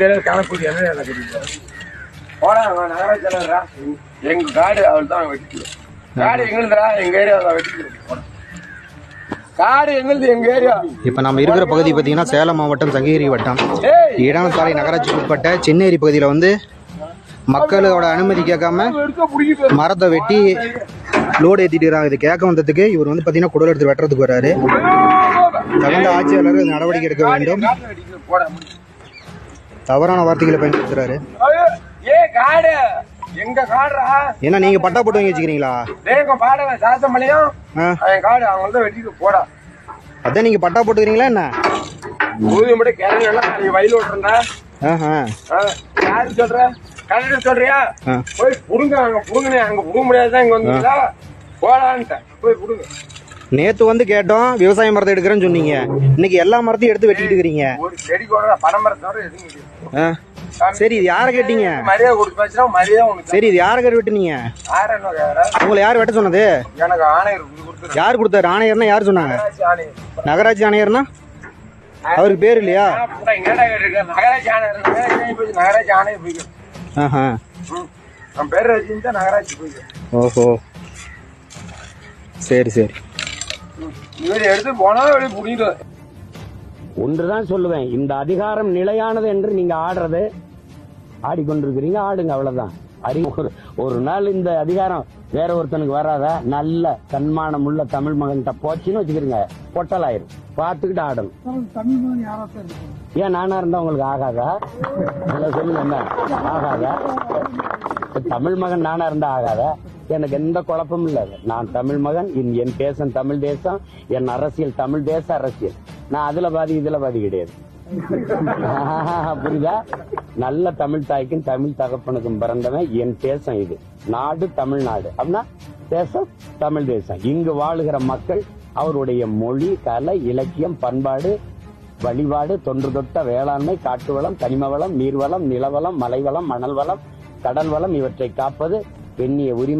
தெரியல எங்க காடு அவள் தான் காடு எங்க காடு எங்களுது எங்க ஏரியா. இப்போ நம்ம இருக்கிற பகுதி பார்த்தீங்கன்னா சேலம் மாவட்டம் சங்ககிரி வட்டம். இடானசாலை நகராட்சிக்கு உட்பட்ட சென்னேரி பகுதியில் வந்து மக்களோட அனுமதி கேட்காம மரத்தை வெட்டி லோடு ஏற்றிட்டு இருக்காங்க. இது கேட்க வந்ததுக்கு இவர் வந்து பார்த்தீங்கன்னா குடல் எடுத்து வெட்டுறதுக்கு வராரு தகுந்த ஆட்சியாளர் இது நடவடிக்கை எடுக்க வேண்டும். தவறான வார்த்தைகளை பயன்படுத்துறாரு. ஐயோ, ஏ காடு. எங்க காடுறா? ஏன்னா நீங்க பட்டா போட்டு வாங்கி வச்சுக்கிறீங்களா? அதான் நீங்க பட்டா போட்டுக்கிறீங்களா என்ன? ஊதியம் மட்டும் எல்லாம் நீ வயல் ஓட்டுறா யாரு சொல்ற? கரெக்டா சொல்றியா. போய் புடுங்க அங்க புடுங்க அங்க புடுங்க முடியாதுதான் இங்க வந்துங்களா? போடான்ட்ட போய் புடுங்க. நேத்து வந்து கேட்டோம் விவசாய மரத்தை எடுக்கிறேன்னு சொன்னீங்க. இன்னைக்கு எல்லா மரத்தையும் எடுத்து வெட்டிட்டு இருக்கிறீங்க. சரி இது யாரை கேட்டீங்க? சரி இது யாரை கேட்டு வெட்டுனீங்க? உங்களை யார் வெட்ட சொன்னது? யார் கொடுத்தாரு? ஆணையர்னா யார் சொன்னாங்க? நகராட்சி ஆணையர். நகராட்சி ஆணையர்னா? அவருக்கு பேர் இல்லையா? ஆஹா. பேர் நகராட்சி ஓஹோ. சரி சரி. இவர் எடுத்து போனா வெளியே புடிங்கிட்டு ஒன்றுதான் சொல்லுவேன். இந்த அதிகாரம் நிலையானது என்று நீங்க ஆடுறது. ஆடிக்கொண்டிருக்கிறீங்க ஆடுங்க அவ்வளவுதான். அறி ஒரு நாள் இந்த அதிகாரம் வேற ஒருத்தனுக்கு வராதா? நல்ல தன்மானம் உள்ள தமிழ் மகன்கிட்ட போச்சுன்னு வச்சுக்கிறீங்க பொட்டலாயிரும். பார்த்துக்கிட்டு ஆடணும். ஏன் நானா இருந்தா உங்களுக்கு ஆகாதா? சொல்லுங்க என்ன ஆகாதா? தமிழ் மகன் நானா இருந்தா ஆகாத. எனக்கு எந்த குழப்பமும் இல்லை. நான் தமிழ் மகன் என் என் தேசம் தமிழ் தேசம் என் அரசியல் தமிழ் தேச அரசியல். நான் அதுல பாதி இதுல பாதி கிடையாது. புரியுதா? நல்ல தமிழ் தாய்க்கும் தமிழ் தகப்பனுக்கும் பிறந்தவன் என் தேசம் இது. நாடு தமிழ்நாடு. அப்படின்னா தேசம் தமிழ் தேசம். இங்கு வாழுகிற மக்கள் அவருடைய மொழி கலை இலக்கியம் பண்பாடு வழிபாடு தொன்று தொட்ட வேளாண்மை காட்டு வளம் கனிம வளம் நீர்வளம் நிலவளம் மலைவளம் மணல் வளம் கடல் வளம் இவற்றை காப்பது பெண்ணிய உரிமை